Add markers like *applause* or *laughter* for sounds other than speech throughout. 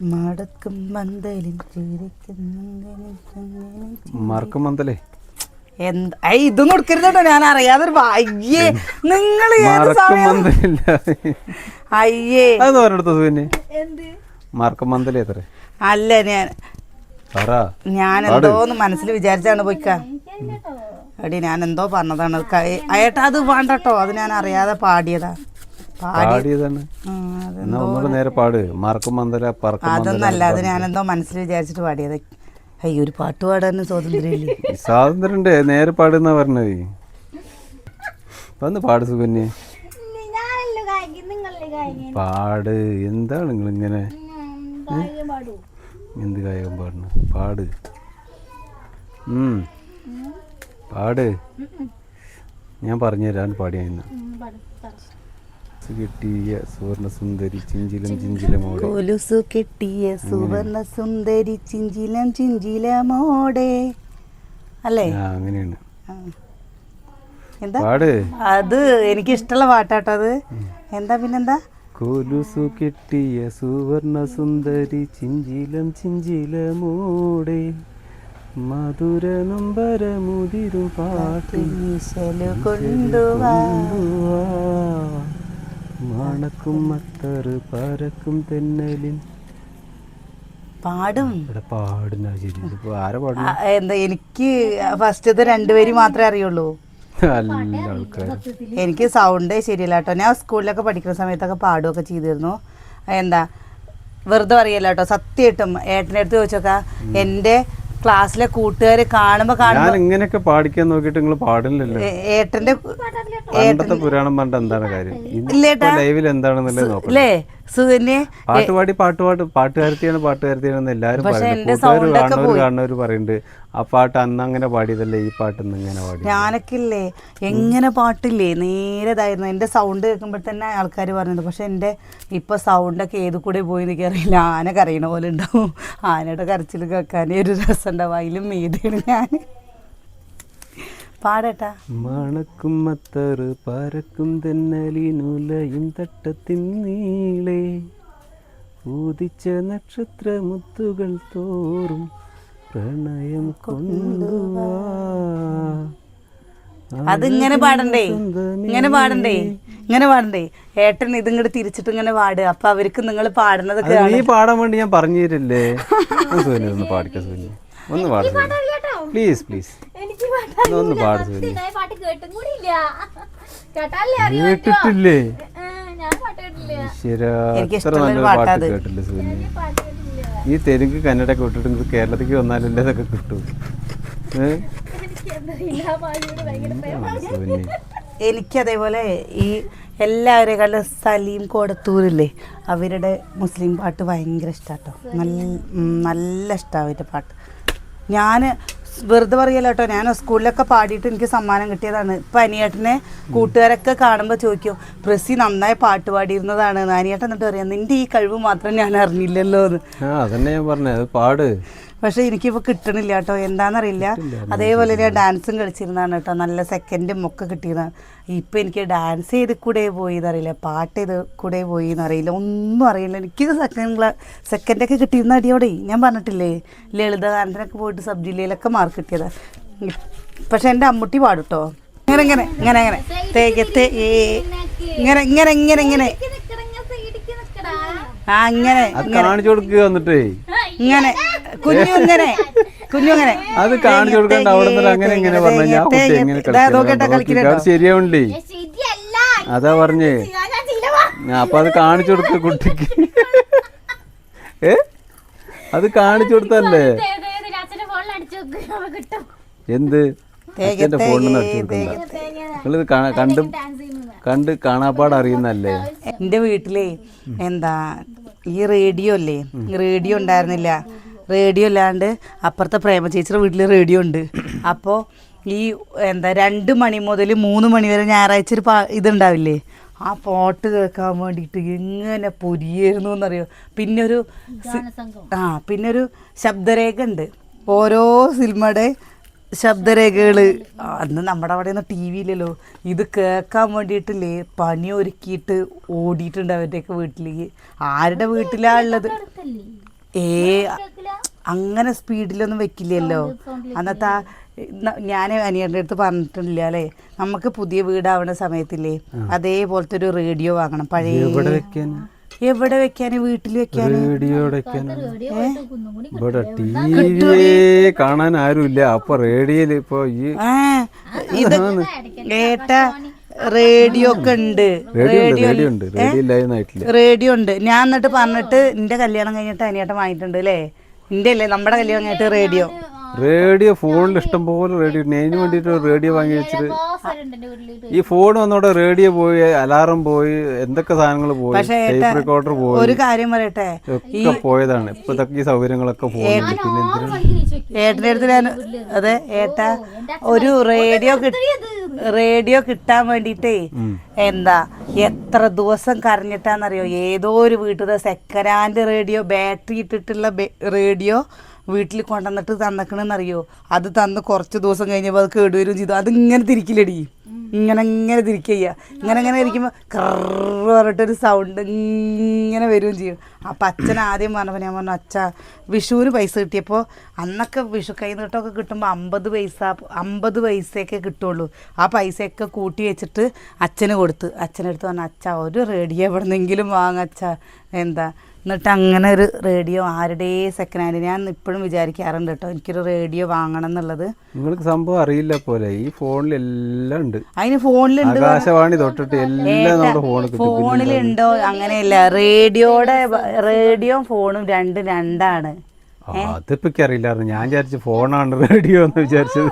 മടക്കും മന്തലിൽ മറക്കും മന്തലേ എന്താ? ഐ, ഇതൊന്നും കൊടുക്കരുത് കേട്ടോ. ഞാൻ അറിയാതെ അയ്യേ നിങ്ങൾ അയ്യേ. മറക്കും മന്തലേ എത്ര അല്ല ഞാൻ ഞാൻ എന്തോന്ന് മനസ്സിൽ വിചാരിച്ചാണ് പോയിക്കടി ഞാൻ എന്തോ പറഞ്ഞതാണ്. ഏട്ടാ അത് വേണ്ടട്ടോ അത് ഞാൻ അറിയാതെ പാടിയതാ. പാടി പാടിയതാണ് എന്നാ ഒന്നുകൂടെ നേരെ പാട്. മാർക്കും മന്ദല പറക്കും അതൊന്നല്ല അത് ഞാനെന്തോ മനസ്സിൽ വിചാരിച്ചിട്ട് പാടിയത്. അയ്യോ ഒരു പാട്ട് പാടാനും സ്വാതന്ത്ര്യമില്ലേ? സ്വാതന്ത്ര്യം നേരെ പാടുന്ന പറഞ്ഞത്. വന്ന് പാട് സുകന്യ പാട്. എന്താണ് നിങ്ങൾ ഇങ്ങനെ എന്ത് കായികം പാടുന്നു പാട്. പാട്. ഞാൻ പറഞ്ഞുതരാൻ പാടിയായിരുന്നു പാടും. കിട്ടിയ സുവർണ സുന്ദരി ചിഞ്ചിലം ചിഞ്ചിലമോടെ. കൊലുസു കെട്ടിയ സുവർണ സുന്ദരി ചിഞ്ചിലം ചിഞ്ചിലമോടെ. അല്ലേ? അങ്ങനെയാണ് എന്താ? അത് എനിക്ക് ഇഷ്ടമുള്ള പാട്ടാട്ടോ അത്. എന്താ പിന്നെന്താ? കൊലുസു കെട്ടിയ സുവർണ സുന്ദരി ചിഞ്ചിലം ചിഞ്ചിലമോടെ. മധുര നമ്പര മുതിരു പാട്ടി ഈശൽ കൊണ്ടുവാ. മണക്കും മത്തറ് പരക്കും തെന്നലിൻ. പാടും. പാടുന്ന എന്താ എനിക്ക് ഫസ്റ്റത്തെ രണ്ടുപേര് മാത്രമേ അറിയുള്ളൂ. എനിക്ക് സൗണ്ടേ ശരിയല്ല കേട്ടോ. ഞാൻ സ്കൂളിലൊക്കെ പഠിക്കുന്ന സമയത്തൊക്കെ പാടുകയൊക്കെ ചെയ്തിരുന്നു. എന്താ വെറുതെ പറയല്ല കേട്ടോ. സത്യമായിട്ടും ഏട്ടന്റെ അടുത്ത് ചോദിച്ചോക്കാ എന്റെ ക്ലാസ്സിലെ കൂട്ടുകാര് കാണുമ്പോ ഞാൻ കാണുമ്പോൾ ഇങ്ങനെയൊക്കെ പാടിക്കാൻ നോക്കിയിട്ട് നിങ്ങൾ പാടില്ലല്ലോ. ഏട്ടന്റെ പണ്ടത്തെ പുരാണം പണ്ട് എന്താണ് കാര്യം? ഇല്ലേട്ടാ. ലൈവിൽ എന്താണെന്നല്ലേ നോക്കാം അല്ലേ സുകന്യെ പാട്ട് പാടി പാട്ട് പാട്ട് പാട്ടുകാരത്തിയാണ് കൂട്ടുകാർ ഒക്കെ കാണുന്നവർ പറയുന്നുണ്ട് ആ പാട്ട് അന്ന് അങ്ങനെ പാടിയതല്ലേ ഈ പാട്ട് ഇങ്ങനെ പാടി ഞാനൊക്കെ ഇല്ലേ എങ്ങനെ പാട്ടില്ലേ? നേരതായിരുന്നു. എന്റെ എന്റെ സൗണ്ട് കേൾക്കുമ്പോൾ തന്നെ ആൾക്കാർ പറഞ്ഞത് പക്ഷെ എന്റെ ഇപ്പോൾ സൗണ്ടൊക്കെ ഏത് കൂടെ പോയി എനിക്ക് അറിയില്ല. ആന കരയണ പോലെ ഉണ്ടാവും. ആനയുടെ കരച്ചിൽ കേൾക്കാനേ ഒരു രസം ഉണ്ടാവും. അതിലും മീതിയാണ് ഞാൻ. പാടട്ടാ. മണക്കും മത്തറ് പരക്കും തെന്നലിനുലയും തട്ടത്തിൻ നീളെ. ഊതിച്ച നക്ഷത്ര മുത്തുകൾ തോറും പ്രണയം കൊണ്ടുവാ. അതിങ്ങനെ പാടണ്ടേ? ഇങ്ങനെ പാടണ്ടേ? ഇങ്ങനെ പാടണ്ടേ? ഏട്ടൻ ഇതിങ്ങോട്ട് തിരിച്ചിട്ട് ഇങ്ങനെ പാടുക അപ്പൊ അവർക്ക് നിങ്ങൾ പാടുന്നത് പാടാൻ വേണ്ടി ഞാൻ പറഞ്ഞു തരില്ലേ? സുവിനെ ഒന്ന് പാട് പ്ലീസ് പ്ലീസ് എനിക്ക് പാട്ടാ ഒന്ന് പാട് കേട്ടിട്ടില്ലേ? പാട്ട് കേട്ടില്ല ഈ തെലുങ്ക് കന്നഡ വിട്ടിട്ട് നിങ്ങൾക്ക് കേരളത്തിലേക്ക് വന്നാലല്ലേ ഇതൊക്കെ കിട്ടും? എനിക്കതേപോലെ എനിക്ക് അതേപോലെ ഈ എല്ലാവരെക്കാളും സലീം കോടത്തൂരില്ലേ അവരുടെ മുസ്ലിം പാട്ട് ഭയങ്കര ഇഷ്ടാട്ടോ. നല്ല നല്ല ഇഷ്ടമാണ് അവരുടെ പാട്ട്. ഞാൻ വെറുതെ പറയല്ല കേട്ടോ. ഞാൻ സ്കൂളിലൊക്കെ പാടിയിട്ട് എനിക്ക് സമ്മാനം കിട്ടിയതാണ്. ഇപ്പം അനിയേട്ടനെ കൂട്ടുകാരൊക്കെ കാണുമ്പോൾ ചോദിക്കും പ്രസി നന്നായി പാട്ട് പാടിയിരുന്നതാണ്. അനിയേട്ടൻ എന്നിട്ട് പറയാം നിന്റെ ഈ കഴിവ് മാത്രം ഞാൻ അറിഞ്ഞില്ലല്ലോ എന്ന് അതന്നെ ഞാൻ പറഞ്ഞത് പാട്. പക്ഷെ എനിക്കിപ്പോൾ കിട്ടണില്ല കേട്ടോ എന്താണെന്നറിയില്ല അതേപോലെ ഞാൻ ഡാൻസും കളിച്ചിരുന്നതാണ് കേട്ടോ. നല്ല സെക്കൻഡും ഒക്കെ കിട്ടിയതാണ് ഇപ്പം എനിക്ക് ഡാൻസ് ചെയ്ത് കൂടെ പോയി എന്നറിയില്ല പാട്ട് ചെയ്ത് കൂടെ പോയി എന്നറിയില്ല ഒന്നും അറിയില്ല. എനിക്ക് സെക്കൻഡ് സെക്കൻഡൊക്കെ കിട്ടിയിരുന്ന അടിയോടെ. ഞാൻ പറഞ്ഞിട്ടില്ലേ ലളിതഗാനത്തിനൊക്കെ പോയിട്ട് സബ് ജില്ലയിലൊക്കെ മാർക്ക് കിട്ടിയതാണ് പക്ഷെ എന്റെ അമ്മുട്ടി പാടും കേട്ടോ ഇങ്ങനെ ഇങ്ങനെ ഇങ്ങനെ ഇങ്ങനെ. തേകത്തെ ഏ. ഇങ്ങനെ ഇങ്ങനെ ഇങ്ങനെ ഇങ്ങനെ. ആ ഇങ്ങനെ കാണിച്ചു കൊടുക്കുക വന്നിട്ടേ. ഇങ്ങനെ കുഞ്ഞു ഇങ്ങനെ കുഞ്ഞു ഇങ്ങനെ. അത് കാണിച്ചു കൊടുക്കണ്ട അവിടെ നിന്ന് അങ്ങനെ ഇങ്ങനെ പറഞ്ഞു ഞാൻ കുട്ടി എങ്ങനെ കളിക്കണം അത് ശരിയാവണ്ടേ? ശരിയല്ല. അതാ പറഞ്ഞേ. ഞാൻ അപ്പൊ അത് കാണിച്ചു കൊടുക്ക കുട്ടിക്ക്. ഏ? അത് കാണിച്ചു കൊടുത്തല്ലേ? എന്ത്? അച്ഛന്റെ ഫോണിൽ നിന്ന് അടിച്ചു കൊടുക്കണ്ട. നിങ്ങളിത് കണ്ടും കണ്ട് കാണാപ്പാട് അറിയുന്നല്ലേ? എന്റെ വീട്ടിലെ എന്താ ഈ റേഡിയോ അല്ലേ? റേഡിയോ ഉണ്ടായിരുന്നില്ല. റേഡിയോ അല്ലാണ്ട് അപ്പുറത്തെ പ്രേമ ചേച്ചിയുടെ വീട്ടിൽ റേഡിയോ ഉണ്ട്. അപ്പോൾ ഈ എന്താ രണ്ട് മണി മുതൽ മൂന്ന് മണി വരെ ഞായറാഴ്ച ഒരു പാ ഇതുണ്ടാവില്ലേ? ആ പാട്ട് കേൾക്കാൻ വേണ്ടിയിട്ട് എങ്ങനെ പൊരിയായിരുന്നു എന്നറിയോ? പിന്നെ ഒരു ആ പിന്നെ ഒരു ശബ്ദരേഖ ഉണ്ട്. ഓരോ സിനിമയുടെ ശബ്ദരേഖകൾ. അന്ന് നമ്മുടെ അവിടെ ഒന്നും ടി വി ഇല്ലല്ലോ. ഇത് കേൾക്കാൻ വേണ്ടിയിട്ടില്ലേ? പണി ഒരുക്കിയിട്ട് ഓടിയിട്ടുണ്ട് അവരുടെയൊക്കെ വീട്ടിലേക്ക്. ആരുടെ വീട്ടിലാ ഉള്ളത് ഏ അങ്ങനെ സ്പീഡിലൊന്നും വെക്കില്ലല്ലോ. അന്നത്തെ ആ ഞാൻ അനിയന്റെ അടുത്ത് പറഞ്ഞിട്ടില്ല അല്ലേ? നമുക്ക് പുതിയ വീടാവണ സമയത്തില്ലേ? അതേപോലത്തെ ഒരു റേഡിയോ വാങ്ങണം. പഴയ എവിടെ വെക്കാന്? വീട്ടിൽ വെക്കാന്? റേഡിയോ ഇവിടെ ടി വി കാണാൻ ആരുമില്ല. അപ്പൊ റേഡിയോയിൽ ഇപ്പൊ ഈ ഇത് ഏട്ട റേഡിയോ ഒക്കെ ഉണ്ട്. റേഡിയോ ഉണ്ട് റേഡിയോ ഉണ്ട്. റേഡിയോ ഇല്ലായിരുന്നായിട്ടില്ല റേഡിയോ ഉണ്ട്. ഞാൻ എന്നിട്ട് പറഞ്ഞിട്ട് നിന്റെ കല്യാണം കഴിഞ്ഞിട്ട് അനിയേട്ടൻ വാങ്ങിയിട്ടുണ്ട് അല്ലേ നിന്റെ അല്ലേ? നമ്മുടെ കല്യാണം കഴിഞ്ഞിട്ട് റേഡിയോ. റേഡിയോ ഫോണിൽ ഇഷ്ടം പോലെ റേഡിയോ ഉണ്ട് അതിന് വേണ്ടിയിട്ട് ഒരു റേഡിയോ വാങ്ങി വെച്ചിട്ട് ഈ ഫോൺ വന്നോടെ റേഡിയോ പോയി അലാറം പോയി എന്തൊക്കെ സാധനങ്ങൾ പോയി ടേപ്പ് റെക്കോർഡർ പോയി. ഒരു കാര്യം പറയട്ടെ? ഒക്കെ പോയതാണ്. ഇപ്പോഴത്തെ ഇതൊക്കെ ഈ സൗകര്യങ്ങളൊക്കെ പോയി. പിന്നെ ഏട്ടന്റെ അടുത്ത് ഞാൻ അതെ ഏട്ട ഒരു റേഡിയോ റേഡിയോ കിട്ടാൻ വേണ്ടിട്ടേ എന്താ എത്ര ദിവസം കരഞ്ഞിട്ടാന്നറിയോ? ഏതോ ഒരു വീട്ടിലെ സെക്കൻഡ് ഹാൻഡ് റേഡിയോ ബാറ്ററി ഇട്ടിട്ടുള്ള റേഡിയോ വീട്ടിൽ കൊണ്ടുവന്നിട്ട് തന്നക്കണെന്നറിയോ? അത് തന്ന് കുറച്ച് ദിവസം കഴിഞ്ഞപ്പോൾ അത് കേടുവരും ചെയ്തു. അത് ഇങ്ങനെ തിരിക്കില്ലടി. ഇങ്ങനെ ഇങ്ങനെ തിരിക്കുക ഇങ്ങനെ ഇങ്ങനെ ഇരിക്കുമ്പോൾ കറ പറഞ്ഞിട്ടൊരു സൗണ്ട് ഇങ്ങനെ വരികയും ചെയ്യും. അപ്പം അച്ഛൻ ആദ്യം പറഞ്ഞപ്പോൾ ഞാൻ പറഞ്ഞു അച്ഛ വിഷുവിന് പൈസ കിട്ടിയപ്പോൾ അന്നൊക്കെ വിഷു കൈ നീട്ടമൊക്കെ കിട്ടുമ്പോൾ അമ്പത് പൈസ അമ്പത് പൈസയൊക്കെ കിട്ടുള്ളൂ. ആ പൈസയൊക്കെ കൂട്ടി വെച്ചിട്ട് അച്ഛന് കൊടുത്ത്. അച്ഛനെടുത്ത് പറഞ്ഞു അച്ഛ ഒരു റേഡിയോ എവിടെന്നെങ്കിലും വാങ്ങച്ച എന്താ? എന്നിട്ട് അങ്ങനെ ഒരു റേഡിയോ ആരുടെ സെക്കൻഡ് ഹാൻഡ് ഞാൻ ഇപ്പോഴും വിചാരിക്കാറുണ്ട് കേട്ടോ എനിക്കൊരു റേഡിയോ വാങ്ങണം എന്നുള്ളത്. നിങ്ങൾക്ക് സംഭവം അറിയില്ല പോലെ ഈ ഫോണിൽ എല്ലാം ഉണ്ട്. അതിന് ഫോണിലുണ്ട് ആകാശവാണി തൊട്ടിട്ട് എല്ലാം നമ്മുടെ ഫോണിൽ ഫോണിലുണ്ടോ? അങ്ങനെയല്ല റേഡിയോയുടെ റേഡിയോ ഫോണും രണ്ടും രണ്ടാണ്. ആ, അതിപ്പോ അറിയില്ലായിരുന്നു. ഞാൻ വിചാരിച്ചു ഫോണാണ് റേഡിയോ എന്ന് വിചാരിച്ചത്.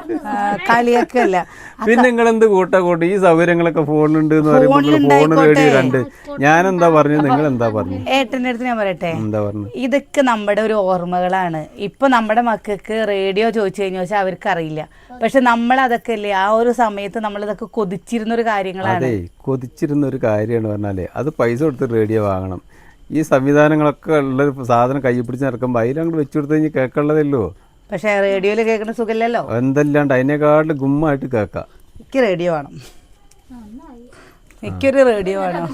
കളിയൊക്കെയല്ല *laughs* പിന്നെ നിങ്ങൾ എന്ത് കൂട്ട കൂട്ടി? ഈ സൗകര്യങ്ങളൊക്കെ ഫോണിലുണ്ട് എന്ന് പറയുമ്പോൾ ഫോൺ റേഡിയോ കണ്ട്. ഞാൻ എന്താ പറഞ്ഞു നിങ്ങൾ എന്താ പറഞ്ഞു ഏട്ടന്റെ അടുത്ത് ഞാൻ പറയട്ടെ. എന്താ പറഞ്ഞു ഇതൊക്കെ നമ്മുടെ ഒരു ഓർമ്മകളാണ്. ഇപ്പൊ നമ്മുടെ മക്കൾക്ക് റേഡിയോ ചോദിച്ചു കഴിഞ്ഞാൽ വെച്ചാൽ അവർക്ക് അറിയില്ല പക്ഷെ നമ്മൾ അതൊക്കെ അല്ലേ ആ ഒരു സമയത്ത് നമ്മൾ ഇതൊക്കെ കൊതിച്ചിരുന്ന ഒരു കാര്യങ്ങളാണ്. അതെ കൊതിച്ചിരുന്ന ഒരു കാര്യമാണ് പറഞ്ഞാലേ അത് പൈസ കൊടുത്ത് റേഡിയോ വാങ്ങണം. ഈ സംവിധാനങ്ങളൊക്കെ ഉള്ള സാധനം കൈ പിടിച്ച് നടക്കുമ്പോൾ അതിലങ്ങോട്ട് വെച്ചു കൊടുത്തു കഴിഞ്ഞാൽ കേൾക്കുള്ളതല്ലോ പക്ഷെ റേഡിയോയിൽ കേൾക്കുന്ന സുഖമില്ലല്ലോ? എന്തല്ലാണ്ട് അതിനേക്കാട്ടിൽ ഗുമ്മായിട്ട് കേൾക്കാം. എനിക്ക് റേഡിയോ വേണം. എനിക്കൊരു റേഡിയോ വേണം.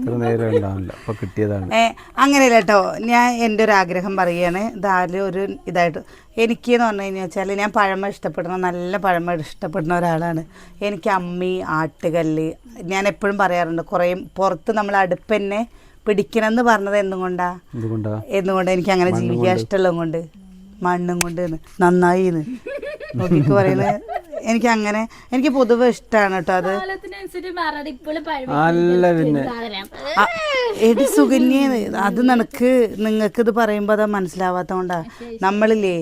ഇത്ര നേരം ഉണ്ടാവില്ല. കിട്ടിയതാണ്. ഏ അങ്ങനെയല്ല കേട്ടോ. ഞാൻ എന്റെ ഒരു ആഗ്രഹം പറയുകയാണ്. ഇതാലും ഒരു ഇതായിട്ട് എനിക്ക് എന്ന് പറഞ്ഞു കഴിഞ്ഞാൽ വെച്ചാൽ ഞാൻ പഴമ ഇഷ്ടപ്പെടുന്ന നല്ല പഴമ ഇഷ്ടപ്പെടുന്ന ഒരാളാണ്. എനിക്ക് അമ്മി ആട്ടുകല്ല് ഞാൻ എപ്പോഴും പറയാറുണ്ട്. കുറേ പുറത്ത് നമ്മൾ അടുപ്പ് തന്നെ പിടിക്കണം എന്ന് പറഞ്ഞത് എന്തുകൊണ്ടാ? എന്തുകൊണ്ടാ? എനിക്ക് അങ്ങനെ ജീവിക്കാൻ ഇഷ്ടമുള്ളത് കൊണ്ട്. മണ്ണും കൊണ്ട് നന്നായി നോക്കിക്ക് പറയുന്നത്. എനിക്ക് അങ്ങനെ എനിക്ക് പൊതുവെ ഇഷ്ടമാണ് കേട്ടോ അത്. അല്ല പിന്നെ. എടി സുകന്യ അത് നിനക്ക് നിങ്ങൾക്ക് ഇത് പറയുമ്പോ പറയുമ്പോൾ മനസ്സിലാവാത്ത മനസ്സിലാവാത്തോണ്ടാ നമ്മളില്ലേ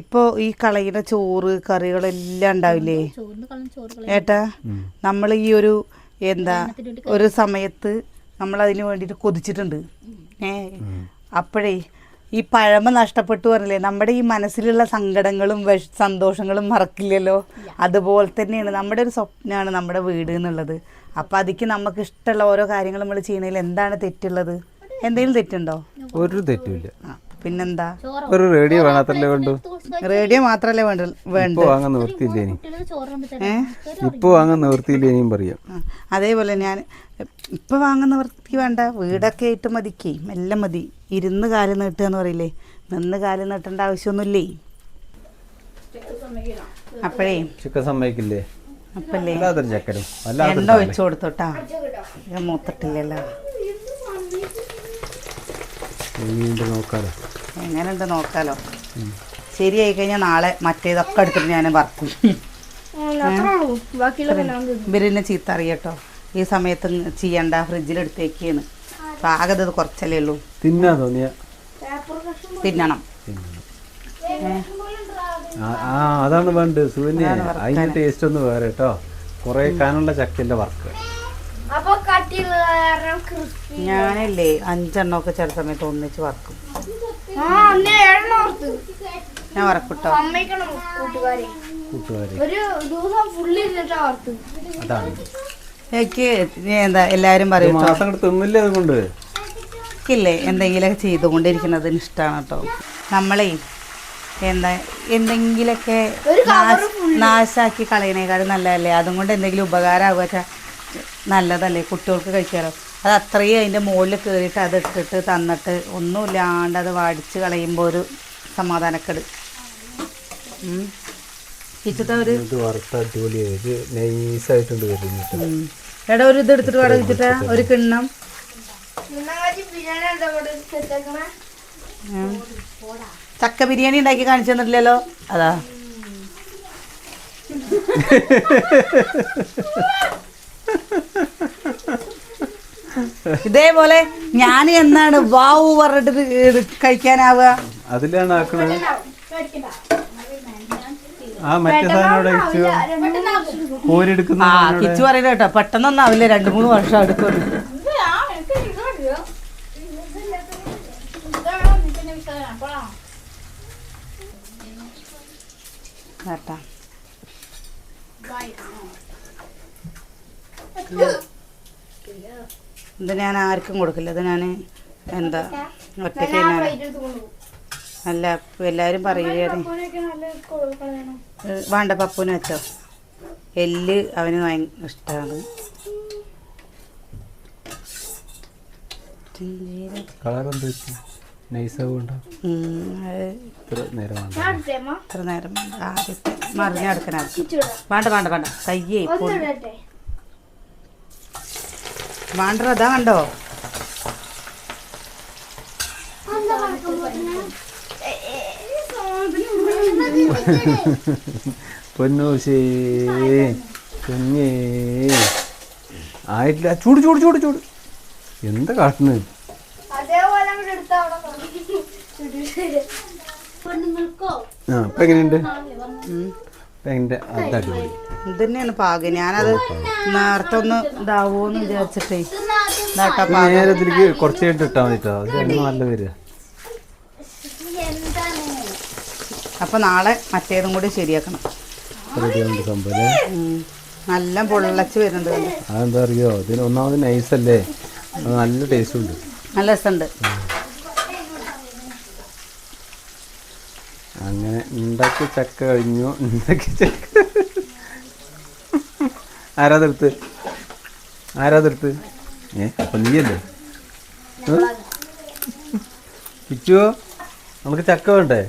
ഇപ്പോ ഈ കളയുടെ ചോറ് കറികളെല്ലാം ഉണ്ടാവില്ലേ? ഏട്ടാ നമ്മൾ ഈ ഒരു എന്താ ഒരു സമയത്ത് നമ്മൾ അതിന് വേണ്ടിയിട്ട് കൊതിച്ചിട്ടുണ്ട്. ഏ അപ്പോഴേ ഈ പഴമ നഷ്ടപ്പെട്ടു പറഞ്ഞില്ലേ നമ്മുടെ ഈ മനസ്സിലുള്ള സങ്കടങ്ങളും സന്തോഷങ്ങളും മറക്കില്ലല്ലോ. അതുപോലെ തന്നെയാണ് നമ്മുടെ ഒരു സ്വപ്നമാണ് നമ്മുടെ വീട് എന്നുള്ളത്. അപ്പം അതിക്ക് നമുക്ക് ഇഷ്ടമുള്ള ഓരോ കാര്യങ്ങളും നമ്മൾ ചെയ്യണതിൽ എന്താണ് തെറ്റുള്ളത്? എന്തെങ്കിലും തെറ്റുണ്ടോ? ഒരു തെറ്റുമില്ല ആ, പിന്നെന്താ? ഒരു റേഡിയോ വേണാത്തല്ലേ വേണ്ടു? റേഡിയോ മാത്രല്ലേ വേണ്ട വേണ്ടു ഇപ്പൊ വാങ്ങാൻ ചോറ് ഇപ്പൊ വാങ്ങാൻ നിവൃത്തിയില്ല ഇനിയും പറയാം. അതേപോലെ ഞാൻ ഇപ്പൊ വാങ്ങുന്ന വൃത്തി വേണ്ട. വീടൊക്കെ ആയിട്ട് മതിക്കേ. മെല്ലെ മതി. ഇരുന്ന് കാൽ നീട്ടുക എന്ന് പറയില്ലേ? നിന്ന് കാൽ നീട്ടേണ്ട ആവശ്യമൊന്നുമില്ലേ? അപ്പോഴേ. ചിക്കൻ സമ്മതിക്കില്ലേ? അപ്പല്ലേ? എണ്ണ ഒഴിച്ചു കൊടുത്തോട്ടാ. ഞാൻ മൂത്തിട്ടില്ലല്ലോ. വീണ്ടും നോക്കാലോ. എങ്ങനെയുണ്ട് നോക്കാലോ. ശരിയായി കഴിഞ്ഞാൽ നാളെ മറ്റേതൊക്കെ എടുത്തിട്ട് ഞാൻ വറക്കും. ഇവരെന്നെ ചീത്ത അറിയട്ടോ ഈ സമയത്ത് ചെയ്യണ്ട ഫ്രിഡ്ജിലെടുത്തേക്കാണ് പാകത് കുറച്ചല്ലേ ഉള്ളൂ. തിന്നാ തോന്നിയ? തിന്നണം. അതാണ് വേണ്ടത്. സുവന്യ അതിന്റെ ടേസ്റ്റ് ഒന്ന് വേറെ കേട്ടോ. കുറെ കാനുള്ള ചക്കന്റെ വർക്ക് ഞാനല്ലേ അഞ്ചെണ്ണമൊക്കെ ചില സമയത്ത് ഒന്നിച്ച് വറക്കും. ആ അന്ന് ഏഴെണ്ണം ഞാൻ വറക്കൂട്ടോ. എനിക്ക് എന്താ എല്ലാരും പറയും എനിക്കില്ലേ എന്തെങ്കിലുമൊക്കെ ചെയ്തുകൊണ്ടിരിക്കുന്നതിന് ഇഷ്ടമാണ് കേട്ടോ നമ്മളേ എന്താ എന്തെങ്കിലൊക്കെ നാശാക്കി കളയണേക്കാളും നല്ലതല്ലേ? അതും കൊണ്ട് എന്തെങ്കിലും ഉപകാരമാവുക നല്ലതല്ലേ കുട്ടികൾക്ക് കഴിക്കാലോ അത് അത്രയും അതിന്റെ മുകളിൽ കയറിയിട്ട് അത് ഇട്ടിട്ട് തന്നിട്ട് ഒന്നുമില്ലാണ്ട് അത് വാടിച്ച് കളയുമ്പോൾ ഒരു സമാധാനക്കേട്. ഒരു നൈസായിട്ടുണ്ട്. എടാ ഒരു ഇത് എടുത്തിട്ട് വേണം വെച്ചിട്ട് ഒരു കിണ്ണം. ചക്ക ബിരിയാണി ഉണ്ടാക്കി കാണിച്ചു തന്നിട്ടില്ലല്ലോ? അതാ. ഇതേപോലെ ഞാൻ എന്നാണ് വാവു പറഞ്ഞിട്ട് കഴിക്കാനാവുക? അതിലാണ് ആക്കണത് ആ മറ്റേ സാധനം കോരിയെടുക്കുന്ന ആ. കിച്ചു പറയുന്ന കേട്ടോ പെട്ടെന്നൊന്നും ആവില്ല രണ്ട് മൂന്ന് വർഷം എടുക്കും കേട്ടാ. ഇത് ഞാൻ ആർക്കും കൊടുക്കില്ല. ഇത് ഞാൻ എന്താ ഒറ്റയ്ക്ക് ഞാൻ അല്ല എല്ലാവരും പറയുകയാണ്. വേണ്ട പപ്പുന് വെച്ചോ. എല്ല് അവന് ഭയങ്കര ഇഷ്ടമാണ് ഇത്ര നേരം ആദ്യത്തെ ചുടാം വേണ്ട വേണ്ട വേണ്ട. കയ്യേ ഒന്ന് പൊ- ഇടട്ടെ വേണ്ട അതാ കണ്ടോ പൊന്നൂശേ കുഞ്ഞേ ആയിട്ടില്ല. ചൂട് ചൂട് ചൂട് ചൂട്. എന്താ കാട്ടുന്നത്? ആ ഇപ്പൊ എങ്ങനെയുണ്ട്? എങ്ങനെ അത്. അടിപൊളി ഇത് തന്നെയാണ് പാകം. ഞാനത് നേരത്തെ ഒന്ന് ഇതാവോന്ന് വിചാരിച്ചിട്ടേ. ഇതാട്ടാ പാകം. നേരെ ഇതിലേക്ക് കുറച്ച് കഴിഞ്ഞിട്ട് ഇട്ടാൽ മതി കേട്ടോ അത് എണ്ണ നല്ല വരിക. അപ്പൊ നാളെ മറ്റേതും കൂടി ശരിയാക്കണം. റെഡിയാവുന്ന സംഭവം അല്ലേ? ഉം. നല്ല പൊള്ളച്ച് വരുന്നുണ്ട് കണ്ടോ? അതെന്താ അറിയോ? ഇതിന് ഒന്നാമത് നൈസല്ലേ അത് നല്ല ടേസ്റ്റ് ഉണ്ട്. നല്ല രസമുണ്ട്. അങ്ങനെ ഉണ്ടാക്കി ചക്ക കഴിഞ്ഞു. ഉണ്ടാക്കി ചക്ക. ആരാതെടുത്ത് ആരാതെടുത്ത് ഏ അപ്പൊ നീയല്ലേ? കിച്ചുവോ നമുക്ക് ചക്ക വേണ്ടേ.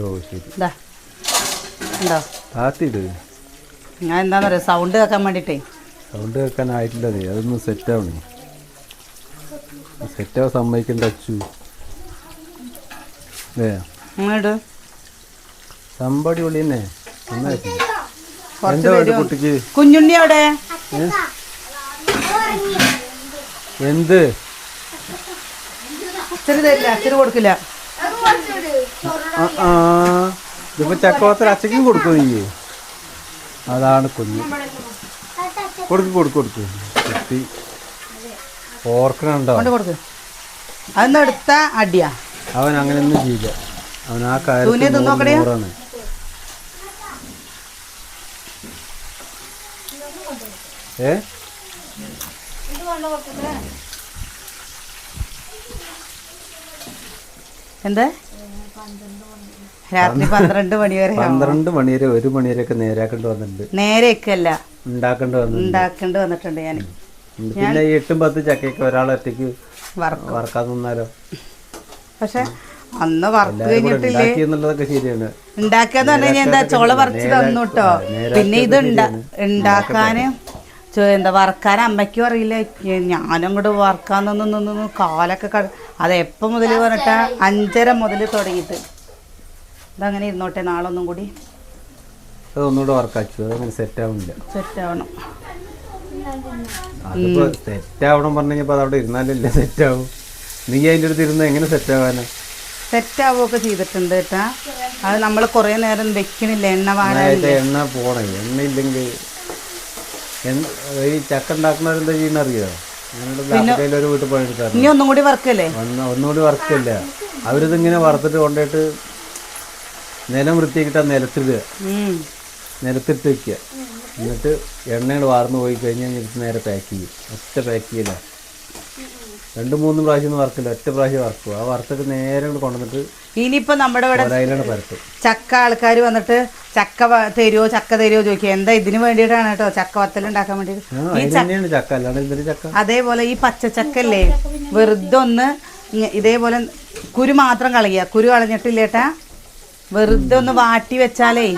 ഓ ശരി. ഇതാ ഉണ്ടോ? താത്തിയിട്. ഞാൻ എന്താന്ന് പറയാ സൗണ്ട് കേൾക്കാൻ വേണ്ടിട്ടേ. സൗണ്ട് കേൾക്കാനായിട്ടില്ല നീ. അതൊന്ന് സെറ്റ് ആവണേ. സെറ്റ് ആവാൻ സമ്മതിക്കണ്ട അച്ചു. ഏ ഇങ്ങോട്ട് സമ്പടി? കുട്ടിക്ക്? കുഞ്ഞുണ്ണി അവിടെ? എന്ത്? അച്ഛന് തരില്ല അച്ഛന് കൊടുക്കില്ല. ഇതിപ്പോ അച്ചയ്ക്കും കൊടുക്കും നീ? അതാണ് കുഞ്ഞു. കൊടുക്ക് കൊടുക്ക് കൊടുക്ക്. കുട്ടി ഓർക്കണുണ്ടോ? കൊടുക്ക്. അതൊന്നും എടുത്ത? അടിയാ. അവൻ അങ്ങനെയൊന്നും ചെയ്യില്ല. അവൻ ആ. നൂറാണ്. ഏ. എന്ത്? രാത്രി പന്ത്രണ്ട് മണി വരെ. ആവും. മണി മണിവരെ ഒരു മണിവരെയൊക്കെ നേരാക്കേണ്ടി വന്നിട്ടുണ്ട്. നേരെയൊക്കെയല്ല. ഉണ്ടാക്കേണ്ടി വന്നിട്ടുണ്ട്. ഉണ്ടാക്കേണ്ടി വന്നിട്ടുണ്ട് ഞാൻ പിന്നെ എട്ടും പത്ത് ചക്കയൊക്കെ ഒരാളൊറ്റയ്ക്ക് വറക്കും. വറക്കാൻ നിന്നാലോ? പക്ഷെ അന്ന് വറുത്ത് കഴിഞ്ഞിട്ടില്ലേ? ഉണ്ടാക്കാന്ന് പറഞ്ഞു കഴിഞ്ഞാൽ എന്താ ചോള പറിച്ച് തന്നു കേട്ടോ പിന്നെ ഇത്. ഉണ്ടാക്കാന് എന്താ വറക്കാൻ അമ്മയ്ക്കും അറിയില്ല. ഞാനും കൂടെ വറക്കാൻ നിന്ന് നിന്ന് നിന്ന് കാലൊക്കെ കട അത് എപ്പം മുതൽ പറഞ്ഞിട്ട? അഞ്ചര മുതൽ തുടങ്ങിയിട്ട്. ഇതങ്ങനെ ഇരുന്നോട്ടെ നാളൊന്നും കൂടി. അത് ഒന്നുകൂടെ വർക്കാച്ചു അതങ്ങനെ സെറ്റ് ആവുന്നില്ല സെറ്റ് ആവണം അതിപ്പോ സെറ്റ് ആവണം പറഞ്ഞു കഴിഞ്ഞപ്പോ ഇരുന്നാലല്ലേ സെറ്റ് ആവും നീ അതിന്റെ അടുത്ത് ഇരുന്ന് എങ്ങനെ സെറ്റ് ആവാനാ സെറ്റ് ആവുകയൊക്കെ ചെയ്തിട്ടുണ്ട് കേട്ടാ. അത് നമ്മൾ കുറേ നേരം വെക്കണില്ല എണ്ണ വാരാനില്ല? എണ്ണ പോണേ എണ്ണ ഇല്ലെങ്കിൽ ഈ ചക്ക ഉണ്ടാക്കുന്നവരെന്താ ചെയ്യുന്ന അറിയോ? ഞങ്ങളുടെ ഒരു വീട്ടിൽ പണിയെടുത്തായിരുന്നു. ഇനി ഒന്നും കൂടി വർക്കല്ലേ ഒന്ന് ഒന്നുകൂടി വറുക്കില്ല. അവരിതിങ്ങനെ വറുത്തിട്ട് കൊണ്ടുപോയിട്ട് നിലം വൃത്തിയാക്കിയിട്ട് ആ നിലത്തിടുക. നിലത്തിട്ട് വെക്കുക. എന്നിട്ട് എണ്ണയുടെ വാർന്നു പോയി കഴിഞ്ഞാൽ നേരെ പാക്ക് ചെയ്യും. ഒറ്റ പാക്ക് ചെയ്യില്ല രണ്ട് മൂന്ന് പ്രാവശ്യം ഒന്നും വറക്കില്ല. ഒറ്റ പ്രാവശ്യം വറക്കും. ആ വറുത്തൊക്കെ നേരെ കൊണ്ട് കൊണ്ടുവന്നിട്ട് ഇനിയിപ്പോ നമ്മുടെ ഇവിടെ ചക്ക ആൾക്കാർ വന്നിട്ട് ചക്ക തരുവോ തരുമോ ചക്ക തരുമോ ചോദിക്കുക എന്താ ഇതിന് വേണ്ടിയിട്ടാണ് കേട്ടോ ചക്ക വത്തൽ ഉണ്ടാക്കാൻ വേണ്ടിയിട്ട്? അതേപോലെ ഈ പച്ചച്ചക്കല്ലേ വെറുതെ ഒന്ന് ഇതേപോലെ കുരു മാത്രം കളയുക. കുരു കളഞ്ഞിട്ടില്ലേട്ടാ വെറുതെ ഒന്ന് വാട്ടി വെച്ചാലേ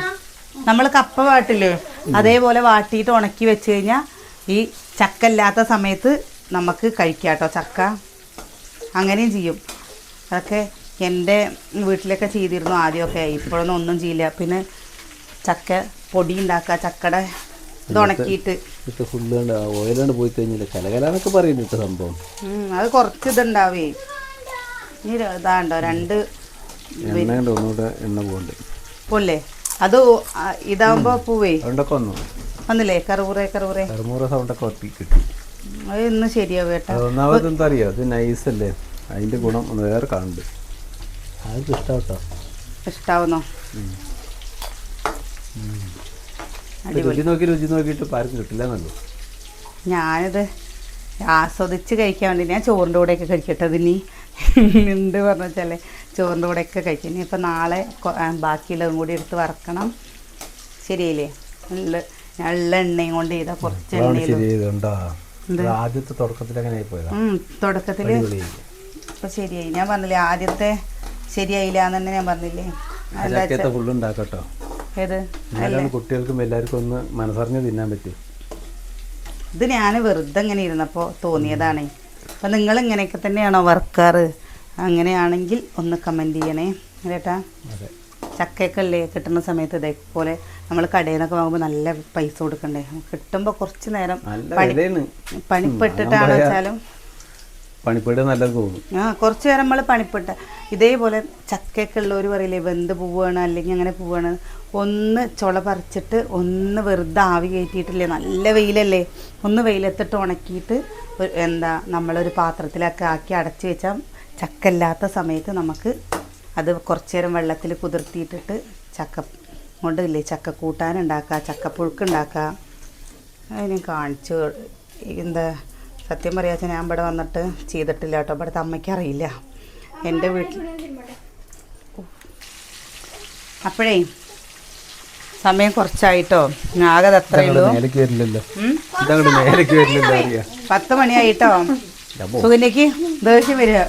നമ്മൾ കപ്പ വാട്ടില്ലേ? അതേപോലെ വാട്ടിയിട്ട് ഉണക്കി വെച്ച് കഴിഞ്ഞാൽ ഈ ചക്ക ഇല്ലാത്ത സമയത്ത് നമുക്ക് കഴിക്കാം കേട്ടോ ചക്ക. അങ്ങനെയും ചെയ്യും. അതൊക്കെ എന്റെ വീട്ടിലൊക്കെ ചെയ്തിരുന്നു ആദ്യമൊക്കെ. ഇപ്പോഴൊന്നും ഒന്നും ചെയ്യില്ല. പിന്നെ ചക്ക പൊടി ഉണ്ടാക്കുക ചക്കയുടെ ഇത് ഉണക്കിയിട്ട്. ഇട്ട് ഫുള്ള് കണ്ട് പോയി കഴിഞ്ഞില്ല? കലകലാന്നൊക്കെ സംഭവം. അത് കുറച്ച് ഇതുണ്ടാവേ. ര- ഇതാണ്ടോ രണ്ട് എണ്ണ ഒന്നുകൂടെ എണ്ണ പോകണ്ട്. അത് ഇതാവുമ്പോ പൂവേ? വന്നില്ലേ? കറുപുറേ കറുപുറേ കറുപുറ സൗണ്ടൊക്കെ ഒട്ടി കിട്ടി. അത് ഇന്ന് ശരിയാവും കേട്ടോ ഒന്നാമത് എന്താ അറിയോ അത് നൈസല്ലേ? അതിന്റെ ഗുണം ഒന്ന് വേറെ കാണുന്നുണ്ട്. അതൊക്കെ ഇഷ്ടാട്ടോ. ഇഷ്ടാവുന്നോ? രുചി നോക്കി രുചി നോക്കിയിട്ട് ഇപ്പം ആർക്കും കിട്ടില്ല എന്നല്ലോ ഞാനിത് ആസ്വദിച്ച് കഴിക്കാൻ വേണ്ടി ഞാൻ ചോറിന്റെ കൂടെയൊക്കെ കഴിക്കട്ടെ അതിനി. എന്ത് പറഞ്ഞു വെച്ചാലേ ചോറിന്റെ കൂടെയൊക്കെ കഴിക്കും. ഇനി ഇപ്പം നാളെ ബാക്കിയുള്ളതും കൂടി എടുത്ത് വറക്കണം. ശരിയല്ലേ? നല്ല നല്ല എണ്ണയും കൊണ്ട് ചെയ്താൽ കുറച്ച് എണ്ണയിലും ആദ്യത്തെ തുടക്കത്തിൽ അങ്ങനെ തുടക്കത്തിൽ അടിപൊളിയായി. ശരിയായി. ഞാൻ പറഞ്ഞില്ലേ ആദ്യത്തെ ശരിയായില്ല എന്ന് തന്നെ ഞാൻ പറഞ്ഞില്ലേ? ആ എന്താ ചക്കത്തെ വെച്ചാ- ഫുള്ള് ഉണ്ടാക്കട്ടോ. ഏത്? കുട്ടികൾക്കും എല്ലാവർക്കും ഒന്ന് മനസ്സറിഞ്ഞ് തിന്നാൻ പറ്റും. ഇത് ഞാൻ വെറുതെ ഇങ്ങനെ ഇരുന്നപ്പോൾ തോന്നിയതാണ്. അപ്പം നിങ്ങൾ ഇങ്ങനെയൊക്കെ തന്നെയാണോ വർക്കാറ്? അങ്ങനെയാണെങ്കിൽ ഒന്ന് കമന്റ് ചെയ്യണേ. കേട്ടാ അതെ. ചക്കയൊക്കെ അല്ലേ കിട്ടുന്ന സമയത്ത് ഇതേപോലെ നമ്മൾ കടയിൽ നിന്നൊക്കെ വാങ്ങുമ്പോൾ നല്ല പൈസ കൊടുക്കണ്ടേ? കിട്ടുമ്പോൾ കുറച്ച് നേരം നല്ല പണിപ്പെട്ടിട്ടാണ്. വെച്ചാലും പണിപ്പെട്ട് നല്ലത് തോന്നും. ആ കുറച്ച് നേരം നമ്മൾ പണിപ്പെട്ട ഇതേപോലെ ചക്കയൊക്കെ ഉള്ളവർ പറയില്ലേ വെന്ത് പോവുകയാണ് അല്ലെങ്കിൽ അങ്ങനെ പോവുകയാണ് ഒന്ന് ചുള പറിച്ചിട്ട് ഒന്ന് വെറുതെ ആവി കയറ്റിയിട്ടില്ലേ നല്ല വെയിലല്ലേ ഒന്ന് വെയിലെത്തിട്ട് ഉണക്കിയിട്ട് എന്താ നമ്മളൊരു പാത്രത്തിലൊക്കെ ആക്കി അടച്ചു വെച്ചാൽ ചക്കല്ലാത്ത സമയത്ത് നമുക്ക് അത് കുറച്ച് നേരം വെള്ളത്തിൽ കുതിർത്തിയിട്ടിട്ട് ചക്ക കൊണ്ടില്ലേ ചക്ക കൂട്ടാനുണ്ടാക്കുക ചക്കപ്പുഴുക്ക് ഉണ്ടാക്കുക അതിന് കാണിച്ചു. എന്താ സത്യം പറയാച്ച ഞാൻ ഇവിടെ വന്നിട്ട് ചെയ്തിട്ടില്ല കേട്ടോ. ഇവിടുത്തെ അമ്മയ്ക്ക് അറിയില്ല. എന്റെ വീട്ടിൽ അപ്പോഴേ സമയം കുറച്ചായിട്ടോ. ആകെ അത്രയുള്ളൂ പത്ത് മണിയായിട്ടോ? സുഖിനേക്ക് ദേഷ്യം വരിക.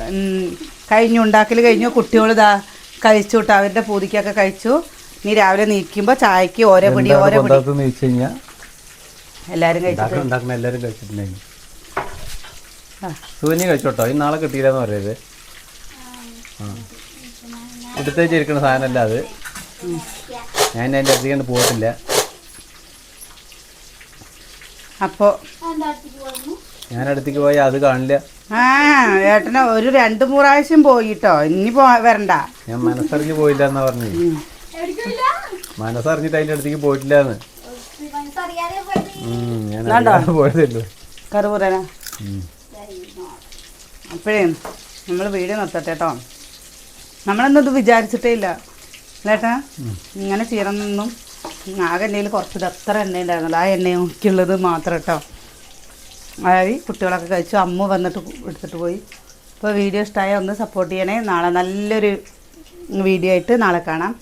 കഴിഞ്ഞു ഉണ്ടാക്കൽ കഴിഞ്ഞു. കുട്ടികൾ ഇതാ കഴിച്ചു കേട്ടോ അവരുടെ പൂതിക്കൊക്കെ കഴിച്ചു. നീ രാവിലെ നീക്കുമ്പോൾ ചായക്ക് ഓരോ പിടി ഓരോ പിടി. എല്ലാവരും കഴിച്ചിട്ട്. ഉണ്ടാക്കണം ഉണ്ടാക്കണം. എല്ലാവരും കഴിച്ചിട്ടുണ്ടായിരുന്നു കഴിച്ചോട്ടോ? ഈ നാളെ കിട്ടിയില്ലെന്ന് പറയരുത്. ആ. എടുത്തേച്ചിരിക്കുന്ന സാധനമല്ല അത്. ഞാൻ അതിന്റെ അടുത്തേക്ക് പോയിട്ടില്ല. അപ്പോ ഞാൻ അടുത്തേക്ക് പോയാൽ അത് കാണില്ല. ആ ഏട്ടനെ ഒരു രണ്ടു മൂന്ന് പ്രാവശ്യം പോയിട്ടോ. ഇനി പോ വരണ്ട. ഞാൻ മനസ്സറിഞ്ഞു പോയില്ല എന്നാ പറഞ്ഞു മനസ്സറിഞ്ഞിട്ട് അതിന്റെ അടുത്തേക്ക് പോയിട്ടില്ല എന്ന്? അറിയാതെ പോയതല്ലോ. കറുപുറന അപ്പോഴേ നമ്മൾ വീഡിയോ നിർത്തട്ടെ കേട്ടോ. നമ്മളൊന്നും ഇത് വിചാരിച്ചിട്ടേ ഇല്ല. അല്ലേട്ടാ ഇങ്ങനെ ചെയ്യണമെന്നൊന്നും ആകെ എണ്ണയിൽ കുറച്ച് അത്ര എണ്ണ ഉണ്ടായിരുന്നല്ലോ ആ എണ്ണയൊക്കെയുള്ളത് മാത്രം കേട്ടോ. അതായത് കുട്ടികളൊക്കെ കഴിച്ചു. അമ്മ വന്നിട്ട് എടുത്തിട്ട് പോയി. അപ്പോൾ വീഡിയോ ഇഷ്ടമായ ഒന്ന് സപ്പോർട്ട് ചെയ്യണേ. നാളെ നല്ലൊരു വീഡിയോ ആയിട്ട് നാളെ കാണാം.